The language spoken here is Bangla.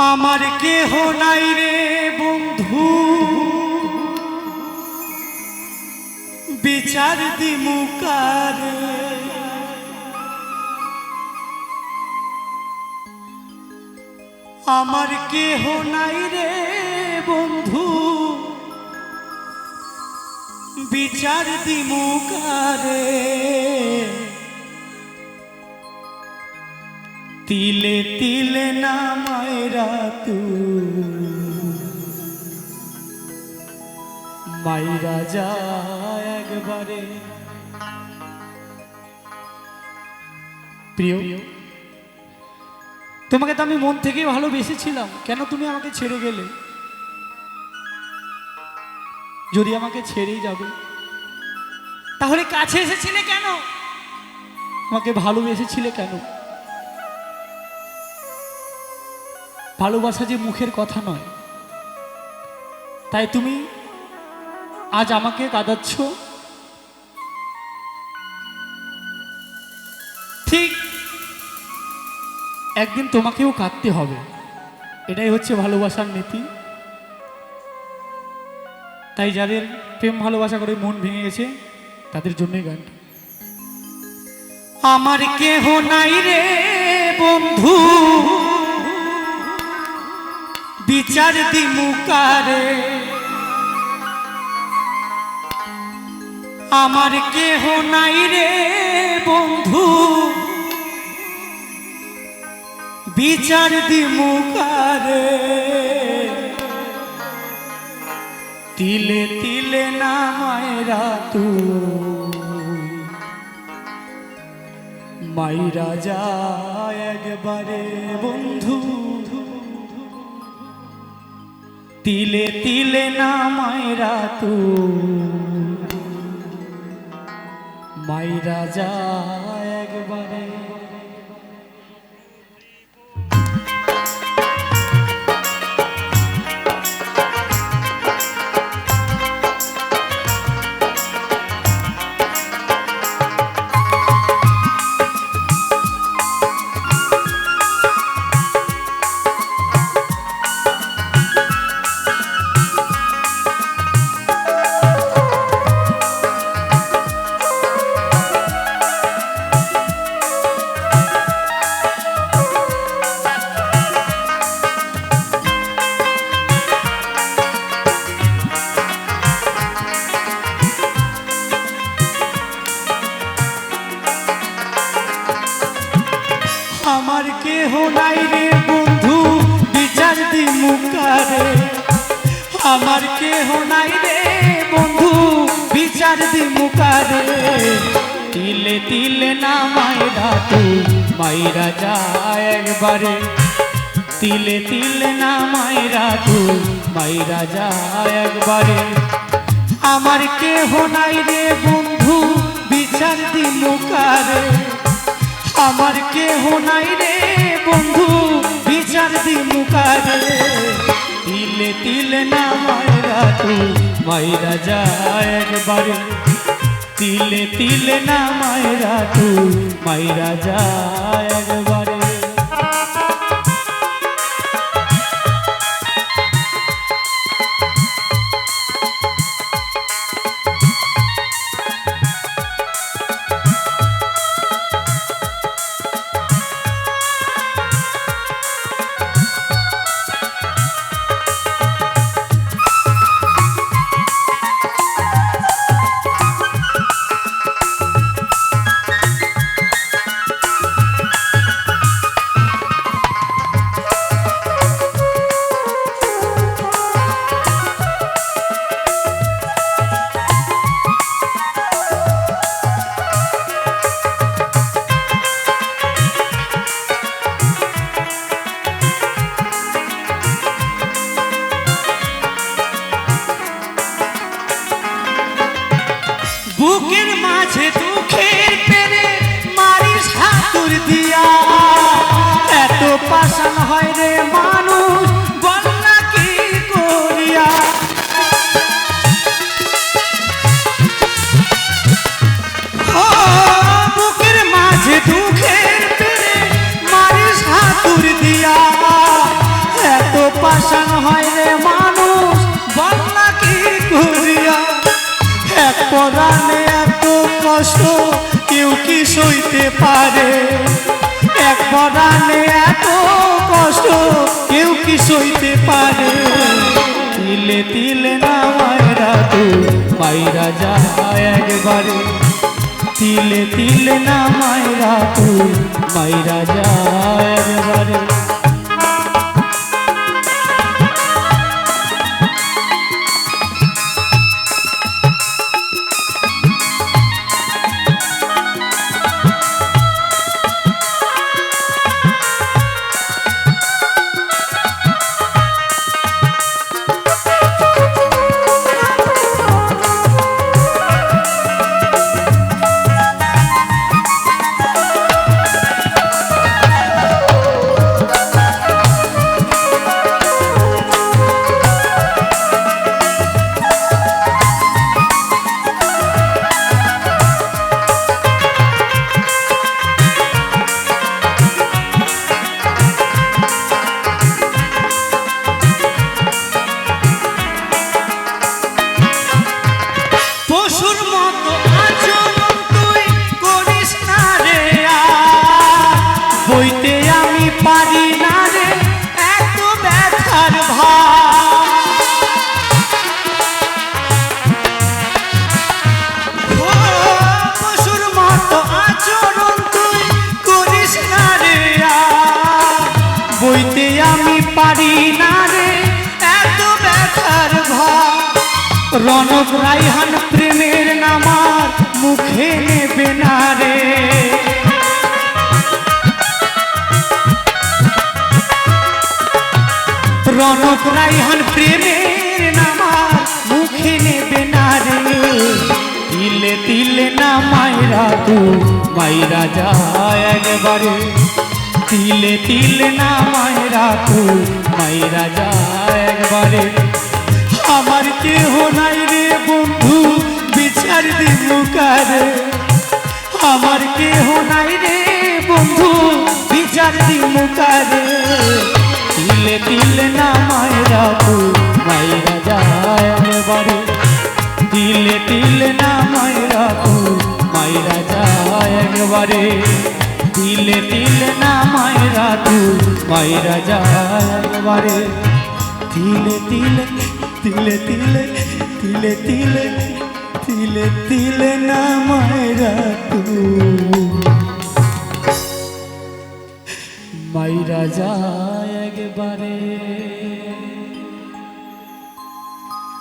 আমার কেহ নাই রে বন্ধু। বিচার দিমুকারে আমার কেহ নাই রে বন্ধু। বিচার দিমুকারে তিলে তিলে নামায়রা তু। মাইরা যা একবারে। প্রিয়, তোমাকে তো আমি মন থেকেই ভালোবেসেছিলাম। কেন তুমি আমাকে ছেড়ে গেলে? যদি আমাকে ছেড়েই যাবে, তাহলে কাছে এসেছিলে কেন? আমাকে ভালোবেসেছিলে কেন? ভালোবাসা যে মুখের কথা নয়। তাই তুমি আজ আমাকে কাঁদাচ্ছ। ঠিক একদিন তোমাকেও কাঁদতে হবে। এটাই হচ্ছে ভালোবাসার নীতি। তাই যাদের প্রেম ভালোবাসা করে মন ভেঙে গেছে, তাদের জন্যই গানটা। আমার কেহ নাই রে বন্ধু। বিচার দিমুকারে আমার কেহ নাই রে বন্ধু। বিচার দিমুকারে তিলে তিলে নামায়রা তু। মাইরা যায় একবারে বন্ধু। তিলে তিলে না নামায়রা তু। মাইরা যা একবারে। মুখারে তিলে তিলে না মায়রা তু মাইরা যায় একবারে। তিলে তিলে না মায়রা তু মাইরা যায় একবারে। আমার কেহ নাই রে বন্ধু, বিচার দি মুখারে আমার কেহ নাই রে বন্ধু, বিচার দি মুখারে তিলে তিলে না মায়রা তু মাইরা যায় একবারে। তিলে তিলে না মায়রা তু মাইরা যায় একবারে রে সইতে পারে। তিলে তিলে না মায়েরা তু মাইরা যা একবারে। তিলে তিলে না মায়েরা তু মাইরা যা একবারে। রনক রাইহান প্রেমের নামার মুখে নেবে না রে। রনক রাইহান প্রেমের নামার মুখে নেবে না রে। তিলে তিলে না মাইরা তু, মাইরা যা একবারে। তিলে তিলে না মাইরা তু, মাইরা যা একবারে। আমার কেহ নাই রে বন্ধু, বিচার দিমু কারে? আমার কেহ নাই রে বন্ধু, বিচার দিমু কারে? তিলে তিলে না মায়েরা তু মায়েরা যায় একবারে। তিলে তিলে না মায়েরা তু মায়েরা যায় একবারে। তিলে তিলে না মায়েরা তু মায়েরা যায় একবারে। তিলে তিলে তিলে তিলে তিলে তিলে তিলে তিলে না মায়েরা তু। মাইরা যায় একবারে।